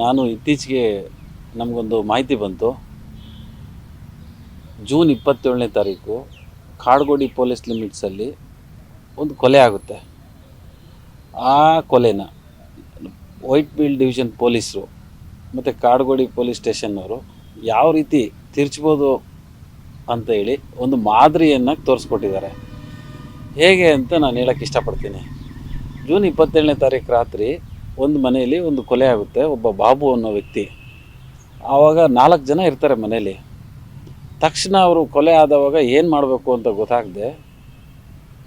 ನಾನು ಇತ್ತೀಚೆಗೆ ನಮಗೊಂದು ಮಾಹಿತಿ ಬಂತು. ಜೂನ್ ಇಪ್ಪತ್ತೇಳನೇ ತಾರೀಕು ಕಾಡ್ಗೋಡಿ ಪೊಲೀಸ್ ಲಿಮಿಟ್ಸಲ್ಲಿ ಒಂದು ಕೊಲೆ ಆಗುತ್ತೆ. ಆ ಕೊಲೆನ ವೈಟ್ ಫೀಲ್ಡ್ ಡಿವಿಷನ್ ಪೊಲೀಸರು ಮತ್ತು ಕಾಡ್ಗೋಡಿ ಪೊಲೀಸ್ ಸ್ಟೇಷನ್ನವರು ಯಾವ ರೀತಿ ತಿರ್ಚ್ಬೋದು ಅಂತ ಹೇಳಿ ಒಂದು ಮಾದರಿಯನ್ನು ತೋರಿಸ್ಕೊಟ್ಟಿದ್ದಾರೆ. ಹೇಗೆ ಅಂತ ನಾನು ಹೇಳೋಕ್ಕೆ ಇಷ್ಟಪಡ್ತೀನಿ. ಜೂನ್ ಇಪ್ಪತ್ತೇಳನೇ ತಾರೀಕು ರಾತ್ರಿ ಒಂದು ಮನೆಯಲ್ಲಿ ಒಂದು ಕೊಲೆ ಆಗುತ್ತೆ, ಒಬ್ಬ ಬಾಬು ಅನ್ನೋ ವ್ಯಕ್ತಿ. ಆವಾಗ ನಾಲ್ಕು ಜನ ಇರ್ತಾರೆ ಮನೆಯಲ್ಲಿ. ತಕ್ಷಣ ಅವರು ಕೊಲೆ ಆದವಾಗ ಏನು ಮಾಡಬೇಕು ಅಂತ ಗೊತ್ತಾಗದೆ,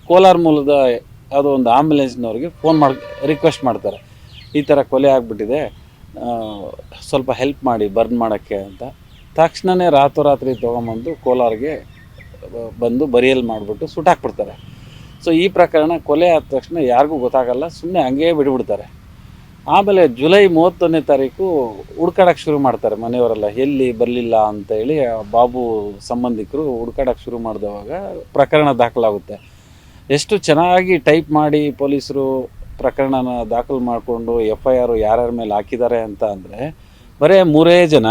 ಕೋಲಾರ ಮೂಲದ ಅದು ಒಂದು ಆಂಬುಲೆನ್ಸ್ನವ್ರಿಗೆ ಫೋನ್ ಮಾಡಿ, ರಿಕ್ವೆಸ್ಟ್ ಮಾಡ್ತಾರೆ. ಈ ಥರ ಕೊಲೆ ಆಗಿಬಿಟ್ಟಿದೆ ಸ್ವಲ್ಪ ಹೆಲ್ಪ್ ಮಾಡಿ, ಬರ್ನ್ ಮಾಡೋಕ್ಕೆ ಅಂತ. ತಕ್ಷಣವೇ ರಾತ್ರೋರಾತ್ರಿ ತೊಗೊಂಬಂದು ಕೋಲಾರಿಗೆ ಬಂದು ಬರಿಯಲ್ ಮಾಡಿಬಿಟ್ಟು ಸುಟ್ಟಾಕ್ಬಿಡ್ತಾರೆ ಸೊ ಈ ಪ್ರಕರಣ ಕೊಲೆ ಆದ ತಕ್ಷಣ ಯಾರಿಗೂ ಗೊತ್ತಾಗಲ್ಲ ಸುಮ್ಮನೆ ಹಂಗೇ ಬಿಟ್ಬಿಡ್ತಾರೆ. ಆಮೇಲೆ ಜುಲೈ ಮೂವತ್ತೊಂದನೇ ತಾರೀಕು ಹುಡ್ಕಾಡಕ್ಕೆ ಶುರು ಮಾಡ್ತಾರೆ ಮನೆಯವರೆಲ್ಲ, ಎಲ್ಲಿ ಬರಲಿಲ್ಲ ಅಂತೇಳಿ ಬಾಬು ಸಂಬಂಧಿಕರು ಹುಡ್ಕಾಡಕ್ಕೆ ಶುರು ಮಾಡಿದವಾಗ ಪ್ರಕರಣ ದಾಖಲಾಗುತ್ತೆ. ಎಷ್ಟು ಚೆನ್ನಾಗಿ ಟೈಪ್ ಮಾಡಿ ಪೊಲೀಸರು ಪ್ರಕರಣನ ದಾಖಲು ಮಾಡಿಕೊಂಡು ಎಫ್ ಐ ಆರು ಯಾರ್ಯಾರ ಮೇಲೆ ಹಾಕಿದ್ದಾರೆ ಅಂತ ಅಂದರೆ ಬರೀ ಮೂರೇ ಜನ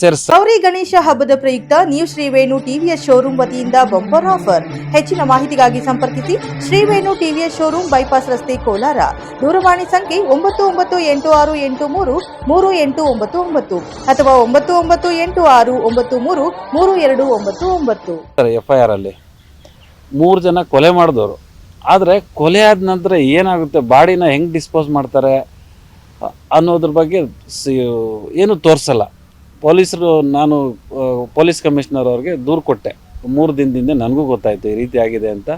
ಸೇರಿಸ ಗೌರಿ ಗಣೇಶ ಹಬ್ಬದ ಪ್ರಯುಕ್ತ ನ್ಯೂ ಶ್ರೀವೇಣು ಟಿವಿಎಸ್ ಶೋರೂಮ್ ವತಿಯಿಂದ ಬಂಪರ್ ಆಫರ್. ಹೆಚ್ಚಿನ ಮಾಹಿತಿಗಾಗಿ ಸಂಪರ್ಕಿಸಿ ಶ್ರೀವೇಣು ಟಿವಿಎಸ್ ಶೋರೂಮ್ ಬೈಪಾಸ್ ರಸ್ತೆ ಕೋಲಾರ. ದೂರವಾಣಿ ಸಂಖ್ಯೆ ಒಂಬತ್ತು ಒಂಬತ್ತು ಎಂಟು ಆರು ಎಂಟು ಮೂರು ಮೂರು ಎಂಟು ಒಂಬತ್ತು ಒಂಬತ್ತು ಅಥವಾ ಒಂಬತ್ತು ಒಂಬತ್ತು ಎಂಟು ಆರು ಒಂಬತ್ತು ಮೂರು ಮೂರು ಎರಡು ಒಂಬತ್ತು ಒಂಬತ್ತು. ಎಫ್ ಐ ಆರಲ್ಲಿ ಮೂರು ಜನ ಕೊಲೆ ಮಾಡಿದವರು. ಆದರೆ ಕೊಲೆ ಆದ ನಂತರ ಏನಾಗುತ್ತೆ? ಬಾಡಿನ ಹೆಂಗೆ ಡಿಸ್ಪೋಸ್ ಮಾಡ್ತಾರೆ ಅನ್ನೋದ್ರ ಬಗ್ಗೆ ಸಿ ಏನು ತೋರಿಸಲ್ಲ. ಪೊಲೀಸರು ನಾನು ಪೊಲೀಸ್ ಕಮಿಷನರ್ ಅವ್ರಿಗೆ ದೂರು ಕೊಟ್ಟೆ. ಮೂರು ದಿನದಿಂದ ನನಗೂ ಗೊತ್ತಾಯಿತು ಈ ರೀತಿ ಆಗಿದೆ ಅಂತ.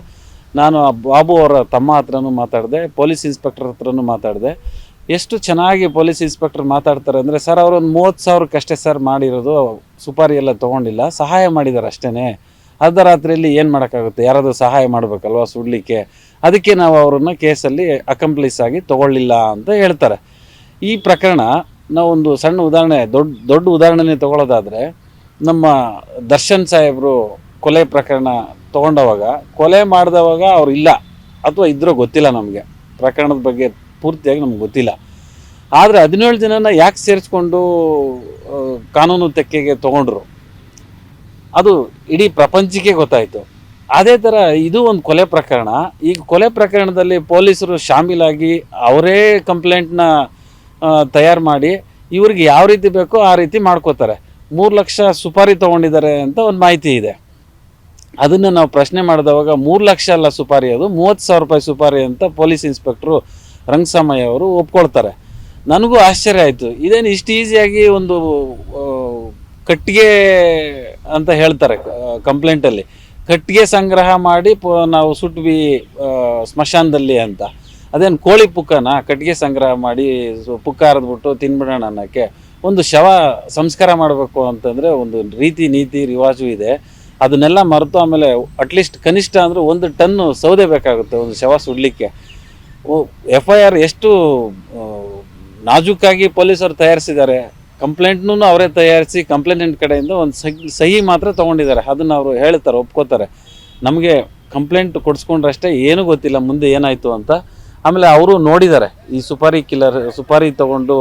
ನಾನು ಆ ಬಾಬು ಅವರ ತಮ್ಮ ಹತ್ರನೂ ಮಾತಾಡಿದೆ, ಪೊಲೀಸ್ ಇನ್ಸ್ಪೆಕ್ಟರ್ ಹತ್ರನೂ ಮಾತಾಡಿದೆ. ಎಷ್ಟು ಚೆನ್ನಾಗಿ ಪೊಲೀಸ್ ಇನ್ಸ್ಪೆಕ್ಟರ್ ಮಾತಾಡ್ತಾರೆ ಅಂದರೆ, ಸರ್, ಅವರು ಒಂದು ಮೂವತ್ತು ಸಾವಿರಕ್ಕಷ್ಟೇ ಸರ್ ಮಾಡಿರೋದು, ಸುಪಾರಿ ಎಲ್ಲ ತೊಗೊಂಡಿಲ್ಲ, ಸಹಾಯ ಮಾಡಿದ್ದಾರೆ ಅಷ್ಟೇ ಅರ್ಧ ರಾತ್ರಿಯಲ್ಲಿ ಏನು ಮಾಡೋಕ್ಕಾಗುತ್ತೆ? ಯಾರಾದರೂ ಸಹಾಯ ಮಾಡಬೇಕಲ್ವಾ ಸುಡಲಿಕ್ಕೆ? ಅದಕ್ಕೆ ನಾವು ಅವರನ್ನು ಕೇಸಲ್ಲಿ ಅಕಂಪ್ಲೀಸ್ ಆಗಿ ತೊಗೊಳ್ಳಿಲ್ಲ ಅಂತ ಹೇಳ್ತಾರೆ. ಈ ಪ್ರಕರಣ ನಾವೊಂದು ಸಣ್ಣ ಉದಾಹರಣೆ, ದೊಡ್ಡ ದೊಡ್ಡ ಉದಾಹರಣೆನೇ ತಗೊಳ್ಳೋದಾದರೆ ನಮ್ಮ ದರ್ಶನ್ ಸಾಹೇಬರು ಕೊಲೆ ಪ್ರಕರಣ ತೊಗೊಂಡವಾಗ, ಕೊಲೆ ಮಾಡಿದವಾಗ ಅವ್ರು ಇಲ್ಲ ಅಥವಾ ಇದ್ರೂ ಗೊತ್ತಿಲ್ಲ ನಮಗೆ. ಪ್ರಕರಣದ ಬಗ್ಗೆ ಪೂರ್ತಿಯಾಗಿ ನಮ್ಗೆ ಗೊತ್ತಿಲ್ಲ. ಆದರೆ ಹದಿನೇಳು ಜನನ ಯಾಕೆ ಸೇರಿಸ್ಕೊಂಡು ಕಾನೂನು ತೆಕ್ಕೆಗೆ ತೊಗೊಂಡ್ರು? ಅದು ಇಡೀ ಪ್ರಪಂಚಕ್ಕೆ ಗೊತ್ತಾಯಿತು. ಅದೇ ಥರ ಇದು ಒಂದು ಕೊಲೆ ಪ್ರಕರಣ. ಈಗ ಕೊಲೆ ಪ್ರಕರಣದಲ್ಲಿ ಪೊಲೀಸರು ಶಾಮೀಲಾಗಿ ಅವರೇ ಕಂಪ್ಲೇಂಟ್ನ ತಯಾರು ಮಾಡಿ ಇವ್ರಿಗೆ ಯಾವ ರೀತಿ ಬೇಕೋ ಆ ರೀತಿ ಮಾಡ್ಕೋತಾರೆ. ಮೂರು ಲಕ್ಷ ಸುಪಾರಿ ತೊಗೊಂಡಿದ್ದಾರೆ ಅಂತ ಒಂದು ಮಾಹಿತಿ ಇದೆ. ಅದನ್ನು ನಾವು ಪ್ರಶ್ನೆ ಮಾಡಿದವಾಗ ಮೂರು ಲಕ್ಷ ಅಲ್ಲ ಸುಪಾರಿ ಅದು, ಮೂವತ್ತು ಸಾವಿರ ರೂಪಾಯಿ ಸುಪಾರಿ ಅಂತ ಪೊಲೀಸ್ ಇನ್ಸ್ಪೆಕ್ಟ್ರು ರಂಗಸಾಮಯ್ಯ ಅವರು ಒಪ್ಕೊಳ್ತಾರೆ. ನನಗೂ ಆಶ್ಚರ್ಯ ಆಯಿತು. ಇದೇನು ಇಷ್ಟು ಈಸಿಯಾಗಿ ಒಂದು ಕಟ್ಟಿಗೆ ಅಂತ ಹೇಳ್ತಾರೆ ಕಂಪ್ಲೇಂಟಲ್ಲಿ. ಕಟ್ಟಿಗೆ ಸಂಗ್ರಹ ಮಾಡಿ ನಾವು ಸುಟ್ವಿ ಸ್ಮಶಾನದಲ್ಲಿ ಅಂತ. ಅದೇನು ಕೋಳಿ ಪುಕ್ಕನ ಕಟ್ಟಿಗೆ ಸಂಗ್ರಹ ಮಾಡಿ ಪುಕ್ಕ ಹರಿದ್ಬಿಟ್ಟು ತಿನ್ಬಿಡೋಣ ಅನ್ನೋಕ್ಕೆ ಒಂದು ಶವ ಸಂಸ್ಕಾರ ಮಾಡಬೇಕು ಅಂತಂದರೆ ಒಂದು ರೀತಿ ನೀತಿ ರಿವಾಜು ಇದೆ. ಅದನ್ನೆಲ್ಲ ಮರೆತು ಆಮೇಲೆ ಅಟ್ಲೀಸ್ಟ್ ಕನಿಷ್ಠ ಅಂದರೆ ಒಂದು ಟನ್ನು ಸೌದೆ ಬೇಕಾಗುತ್ತೆ ಒಂದು ಶವ ಸುಡಲಿಕ್ಕೆ. ಎಫ್ ಐ ಆರ್ ಎಷ್ಟು ನಾಜೂಕಾಗಿ ಪೊಲೀಸರು ತಯಾರಿಸಿದ್ದಾರೆ. ಕಂಪ್ಲೇಂಟ್ನೂ ಅವರೇ ತಯಾರಿಸಿ ಕಂಪ್ಲೇಂಟ್ ಕಡೆಯಿಂದ ಒಂದು ಸಹಿ ಸಹಿ ಮಾತ್ರ ತೊಗೊಂಡಿದ್ದಾರೆ. ಅದನ್ನು ಅವರು ಹೇಳ್ತಾರೆ, ಒಪ್ಕೋತಾರೆ. ನಮಗೆ ಕಂಪ್ಲೇಂಟ್ ಕೊಡಿಸ್ಕೊಂಡ್ರಷ್ಟೇ ಏನೂ ಗೊತ್ತಿಲ್ಲ, ಮುಂದೆ ಏನಾಯಿತು ಅಂತ. ಆಮೇಲೆ ಅವರು ನೋಡಿದ್ದಾರೆ, ಈ ಸುಪಾರಿ ಕಿಲ್ಲರ್, ಸುಪಾರಿ ತಗೊಂಡು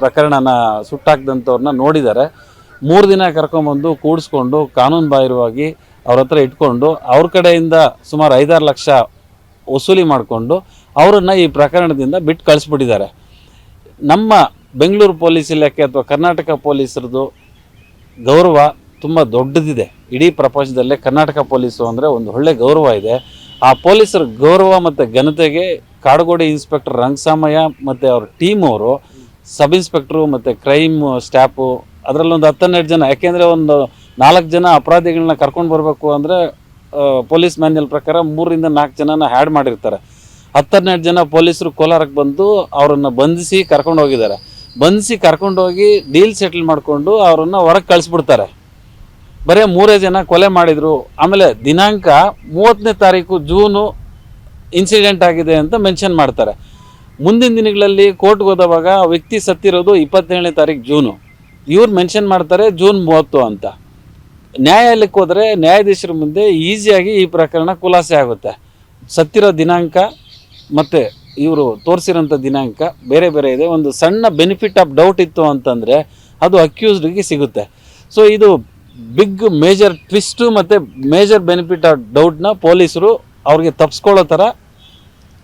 ಪ್ರಕರಣನ ಸುಟ್ಟಾಕ್ದಂಥವ್ರನ್ನ ನೋಡಿದ್ದಾರೆ. ಮೂರು ದಿನ ಕರ್ಕೊಂಬಂದು ಕೂಡಿಸ್ಕೊಂಡು, ಕಾನೂನು ಬಾಹಿರವಾಗಿ ಅವ್ರ ಹತ್ರ ಇಟ್ಕೊಂಡು, ಅವ್ರ ಕಡೆಯಿಂದ ಸುಮಾರು ಐದಾರು ಲಕ್ಷ ವಸೂಲಿ ಮಾಡಿಕೊಂಡು, ಅವರನ್ನು ಈ ಪ್ರಕರಣದಿಂದ ಬಿಟ್ಟು ಕಳಿಸ್ಬಿಟ್ಟಿದ್ದಾರೆ. ನಮ್ಮ ಬೆಂಗಳೂರು ಪೊಲೀಸ್ ಇಲಾಖೆ ಅಥವಾ ಕರ್ನಾಟಕ ಪೊಲೀಸರದು ಗೌರವ ತುಂಬ ದೊಡ್ಡದಿದೆ. ಇಡೀ ಪ್ರಪಂಚದಲ್ಲೇ ಕರ್ನಾಟಕ ಪೊಲೀಸು ಅಂದರೆ ಒಂದು ಒಳ್ಳೆ ಗೌರವ ಇದೆ. ಆ ಪೊಲೀಸರ ಗೌರವ ಮತ್ತು ಘನತೆಗೆ ಕಾಡುಗೋಡಿ ಇನ್ಸ್ಪೆಕ್ಟರ್ ರಂಗಸಾಮಯ್ಯ ಮತ್ತು ಅವ್ರ ಟೀಮ್ ಅವರು ಸಬ್ ಇನ್ಸ್ಪೆಕ್ಟ್ರು ಮತ್ತು ಕ್ರೈಮ್ ಸ್ಟಾಫು ಅದರಲ್ಲೊಂದು ಹತ್ತನ್ನೆರಡು ಜನ, ಯಾಕೆಂದರೆ ಒಂದು ನಾಲ್ಕು ಜನ ಅಪರಾಧಿಗಳನ್ನ ಕರ್ಕೊಂಡು ಬರಬೇಕು ಅಂದರೆ ಪೊಲೀಸ್ ಮ್ಯಾನ್ಯಲ್ ಪ್ರಕಾರ ಮೂರರಿಂದ ನಾಲ್ಕು ಜನನ ಹ್ಯಾಡ್ ಮಾಡಿರ್ತಾರೆ. ಹತ್ತನ್ನೆರಡು ಜನ ಪೊಲೀಸರು ಕೋಲಾರಕ್ಕೆ ಬಂದು ಅವರನ್ನು ಬಂಧಿಸಿ ಕರ್ಕೊಂಡು ಹೋಗಿದ್ದಾರೆ. ಬಂಧಿಸಿ ಕರ್ಕೊಂಡೋಗಿ ಡೀಲ್ ಸೆಟ್ಲ್ ಮಾಡಿಕೊಂಡು ಅವರನ್ನು ಹೊರಗೆ ಕಳಿಸ್ಬಿಡ್ತಾರೆ. ಬರೀ ಮೂರೇ ಜನ ಕೊಲೆ ಮಾಡಿದರು. ಆಮೇಲೆ ದಿನಾಂಕ ಮೂವತ್ತನೇ ತಾರೀಕು ಜೂನು ಇನ್ಸಿಡೆಂಟ್ ಆಗಿದೆ ಅಂತ ಮೆನ್ಷನ್ ಮಾಡ್ತಾರೆ. ಮುಂದಿನ ದಿನಗಳಲ್ಲಿ ಕೋರ್ಟ್ಗೆ ಹೋದವಾಗ ವ್ಯಕ್ತಿ ಸತ್ತಿರೋದು ಇಪ್ಪತ್ತೇಳನೇ ತಾರೀಕು ಜೂನು. ಇವ್ರು ಮೆನ್ಷನ್ ಮಾಡ್ತಾರೆ ಜೂನ್ ಮೂವತ್ತು ಅಂತ. ನ್ಯಾಯಾಲಯಕ್ಕೆ ಹೋದರೆ ನ್ಯಾಯಾಧೀಶರ ಮುಂದೆ ಈಸಿಯಾಗಿ ಈ ಪ್ರಕರಣ ಖುಲಾಸೆ ಆಗುತ್ತೆ. ಸತ್ತಿರೋ ದಿನಾಂಕ ಮತ್ತು ಇವರು ತೋರಿಸಿರೋಂಥ ದಿನಾಂಕ ಬೇರೆ ಬೇರೆ ಇದೆ. ಒಂದು ಸಣ್ಣ ಬೆನಿಫಿಟ್ ಆಫ್ ಡೌಟ್ ಇತ್ತು ಅಂತಂದರೆ ಅದು ಅಕ್ಯೂಸ್ಡ್ಗೆ ಸಿಗುತ್ತೆ. ಸೊ ಇದು ಬಿಗ್ ಮೇಜರ್ ಟ್ವಿಸ್ಟು ಮತ್ತು ಮೇಜರ್ ಬೆನಿಫಿಟ್ ಆಫ್ ಡೌಟ್ನ ಪೊಲೀಸರು ಅವ್ರಿಗೆ ತಪ್ಪಿಸ್ಕೊಳ್ಳೋ ಥರ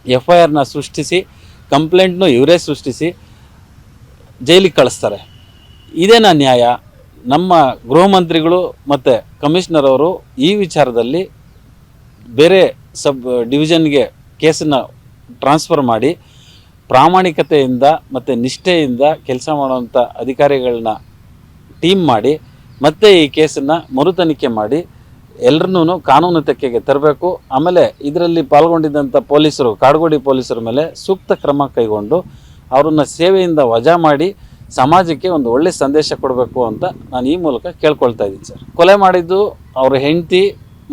ಎಫ್ ಐ ಆರ್ನ ಸೃಷ್ಟಿಸಿ ಕಂಪ್ಲೇಂಟ್ನು ಇವರೇ ಸೃಷ್ಟಿಸಿ ಜೈಲಿಗೆ ಕಳಿಸ್ತಾರೆ. ಇದೇನ ನ್ಯಾಯ? ನಮ್ಮ ಗೃಹ ಮಂತ್ರಿಗಳು ಮತ್ತು ಕಮಿಷನರ್ ಅವರು ಈ ವಿಚಾರದಲ್ಲಿ ಬೇರೆ ಸಬ್ ಡಿವಿಷನ್ಗೆ ಕೇಸನ್ನು ಟ್ರಾನ್ಸ್ಫರ್ ಮಾಡಿ ಪ್ರಾಮಾಣಿಕತೆಯಿಂದ ಮತ್ತು ನಿಷ್ಠೆಯಿಂದ ಕೆಲಸ ಮಾಡುವಂಥ ಅಧಿಕಾರಿಗಳನ್ನ ಟೀಮ್ ಮಾಡಿ ಮತ್ತೆ ಈ ಕೇಸನ್ನು ಮರುತನಿಖೆ ಮಾಡಿ ಎಲ್ಲರನ್ನೂ ಕಾನೂನು ತೆಕ್ಕೆಗೆ ತರಬೇಕು. ಆಮೇಲೆ ಇದರಲ್ಲಿ ಪಾಲ್ಗೊಂಡಿದ್ದಂಥ ಪೊಲೀಸರು, ಕಾಡ್ಗೋಡಿ ಪೊಲೀಸರ ಮೇಲೆ ಸೂಕ್ತ ಕ್ರಮ ಕೈಗೊಂಡು ಅವರನ್ನು ಸೇವೆಯಿಂದ ವಜಾ ಮಾಡಿ ಸಮಾಜಕ್ಕೆ ಒಂದು ಒಳ್ಳೆ ಸಂದೇಶ ಕೊಡಬೇಕು ಅಂತ ನಾನು ಈ ಮೂಲಕ ಕೇಳ್ಕೊಳ್ತಾ ಇದ್ದೀನಿ ಸರ್. ಕೊಲೆ ಮಾಡಿದ್ದು ಅವರ ಹೆಂಡತಿ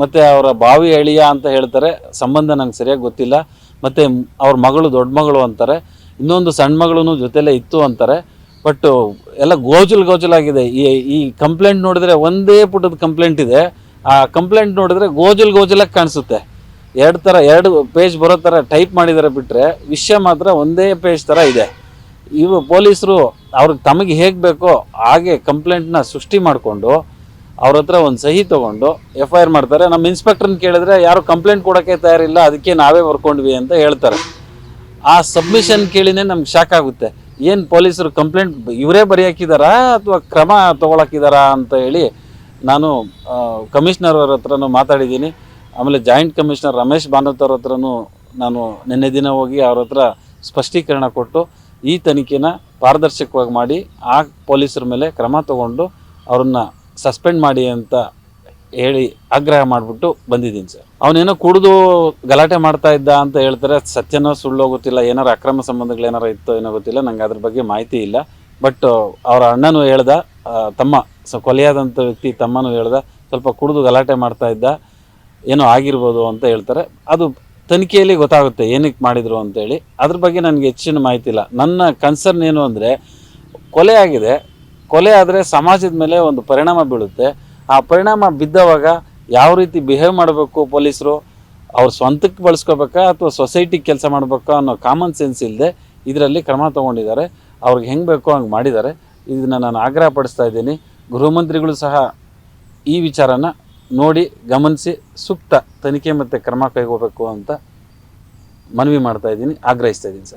ಮತ್ತು ಅವರ ಬಾವಿ ಅಳಿಯ ಅಂತ ಹೇಳ್ತಾರೆ. ಸಂಬಂಧ ನಂಗೆ ಸರಿಯಾಗಿ ಗೊತ್ತಿಲ್ಲ. ಮತ್ತು ಅವ್ರ ಮಗಳು ದೊಡ್ಡ ಮಗಳು ಅಂತಾರೆ. ಇನ್ನೊಂದು ಸಣ್ಣ ಮಗಳೂ ಜೊತೆಲೇ ಇತ್ತು ಅಂತಾರೆ. ಬಟ್ ಎಲ್ಲ ಗೋಜಲ್ ಗೋಜಲಾಗಿದೆ ಈ ಈ ಕಂಪ್ಲೇಂಟ್ ನೋಡಿದ್ರೆ ಒಂದೇ ಪುಟದ ಕಂಪ್ಲೇಂಟ್ ಇದೆ. ಆ ಕಂಪ್ಲೇಂಟ್ ನೋಡಿದ್ರೆ ಗೋಜಲ್ ಗೋಜಲಾಗಿ ಕಾಣಿಸುತ್ತೆ. ಎರಡು ಥರ ಎರಡು ಪೇಜ್ ಬರೋ ಥರ ಟೈಪ್ ಮಾಡಿದ್ದಾರೆ ಬಿಟ್ಟರೆ ವಿಷಯ ಮಾತ್ರ ಒಂದೇ ಪೇಜ್ ಥರ ಇದೆ. ಇವು ಪೊಲೀಸರು ಅವ್ರಿಗೆ ತಮಗೆ ಹೇಗೆ ಬೇಕೋ ಹಾಗೆ ಕಂಪ್ಲೇಂಟ್ನ ಸೃಷ್ಟಿ ಮಾಡಿಕೊಂಡು ಅವ್ರ ಹತ್ರ ಒಂದು ಸಹಿ ತೊಗೊಂಡು ಎಫ್ ಐ ಆರ್ ಮಾಡ್ತಾರೆ. ನಮ್ಮ ಇನ್ಸ್ಪೆಕ್ಟ್ರನ್ನ ಕೇಳಿದ್ರೆ ಯಾರು ಕಂಪ್ಲೇಂಟ್ ಕೊಡೋಕ್ಕೆ ತಯಾರಿಲ್ಲ, ಅದಕ್ಕೆ ನಾವೇ ಬರ್ಕೊಂಡ್ವಿ ಅಂತ ಹೇಳ್ತಾರೆ. ಆ ಸಬ್ಮಿಷನ್ ಕೇಳಿನೇ ನಮ್ಗೆ ಶಾಕ್ ಆಗುತ್ತೆ. ಏನು ಪೊಲೀಸರು ಕಂಪ್ಲೇಂಟ್ ಇವರೇ ಬರೆಯಾಕಿದಾರಾ ಅಥವಾ ಕ್ರಮ ತೊಗೊಳಕಿದಾರಾ ಅಂತ ಹೇಳಿ ನಾನು ಕಮಿಷನರ್ ಅವ್ರ ಹತ್ರನೂ ಮಾತಾಡಿದ್ದೀನಿ. ಆಮೇಲೆ ಜಾಯಿಂಟ್ ಕಮಿಷನರ್ ರಮೇಶ್ ಭಾನತ್ ಅವ್ರ ಹತ್ರನೂ ನಾನು ನಿನ್ನೆ ದಿನ ಹೋಗಿ ಅವ್ರ ಹತ್ರ ಸ್ಪಷ್ಟೀಕರಣ ಕೊಟ್ಟು ಈ ತನಿಖೆನ ಪಾರದರ್ಶಕವಾಗಿ ಮಾಡಿ ಆ ಪೊಲೀಸರ ಮೇಲೆ ಕ್ರಮ ತಗೊಂಡು ಅವ್ರನ್ನ ಸಸ್ಪೆಂಡ್ ಮಾಡಿ ಅಂತ ಹೇಳಿ ಆಗ್ರಹ ಮಾಡಿಬಿಟ್ಟು ಬಂದಿದ್ದೀನಿ ಸರ್. ಅವನೇನೋ ಕುಡಿದು ಗಲಾಟೆ ಮಾಡ್ತಾ ಇದ್ದ ಅಂತ ಹೇಳ್ತಾರೆ, ಸತ್ಯನೋ ಸುಳ್ಳೋ ಗೊತ್ತಿಲ್ಲ, ಏನಾರು ಅಕ್ರಮ ಸಂಬಂಧಗಳು ಏನಾರು ಇತ್ತೋ ಏನೋ ಗೊತ್ತಿಲ್ಲ, ನಂಗೆ ಅದ್ರ ಬಗ್ಗೆ ಮಾಹಿತಿ ಇಲ್ಲ. ಬಟ್ ಅವರ ಅಣ್ಣನೂ ಹೇಳ್ದ ತಮ್ಮ, ಸೊ ಕೊಲೆಯಾದಂಥ ವ್ಯಕ್ತಿ ತಮ್ಮನೂ ಹೇಳ್ದ, ಸ್ವಲ್ಪ ಕುಡಿದು ಗಲಾಟೆ ಮಾಡ್ತಾ ಇದ್ದ, ಏನೋ ಆಗಿರ್ಬೋದು ಅಂತ ಹೇಳ್ತಾರೆ. ಅದು ತನಿಖೆಯಲ್ಲಿ ಗೊತ್ತಾಗುತ್ತೆ ಏನಕ್ಕೆ ಮಾಡಿದ್ರು ಅಂತೇಳಿ ಅದ್ರ ಬಗ್ಗೆ ನನಗೆ ಹೆಚ್ಚಿನ ಮಾಹಿತಿ ಇಲ್ಲ. ನನ್ನ ಕನ್ಸರ್ನ್ ಏನು ಅಂದರೆ, ಕೊಲೆ ಆಗಿದೆ. ಕೊಲೆ ಆದರೆ ಸಮಾಜದ ಮೇಲೆ ಒಂದು ಪರಿಣಾಮ ಬೀಳುತ್ತೆ. ಆ ಪರಿಣಾಮ ಬಿದ್ದವಾಗ ಯಾವ ರೀತಿ ಬಿಹೇವ್ ಮಾಡಬೇಕು ಪೊಲೀಸರು? ಅವ್ರ ಸ್ವಂತಕ್ಕೆ ಬಳಸ್ಕೋಬೇಕಾ ಅಥವಾ ಸೊಸೈಟಿಗೆ ಕೆಲಸ ಮಾಡಬೇಕಾ ಅನ್ನೋ ಕಾಮನ್ ಸೆನ್ಸ್ ಇಲ್ಲದೆ ಇದರಲ್ಲಿ ಕ್ರಮ ತೊಗೊಂಡಿದ್ದಾರೆ. ಅವ್ರಿಗೆ ಹೆಂಗೆ ಬೇಕೋ ಹಂಗೆ ಮಾಡಿದ್ದಾರೆ. ಇದನ್ನು ನಾನು ಆಗ್ರಹ ಪಡಿಸ್ತಾ ಇದ್ದೀನಿ. ಗೃಹಮಂತ್ರಿಗಳು ಸಹ ಈ ವಿಚಾರನ ನೋಡಿ ಗಮನಿಸಿ ಸೂಕ್ತ ತನಿಖೆ ಮತ್ತು ಕ್ರಮ ಕೈಗೋಬೇಕು ಅಂತ ಮನವಿ ಮಾಡ್ತಾ ಇದ್ದೀನಿ. ಆಗ್ರಹಿಸ್ತಾ ಇದ್ದೀನಿ ಸರ್.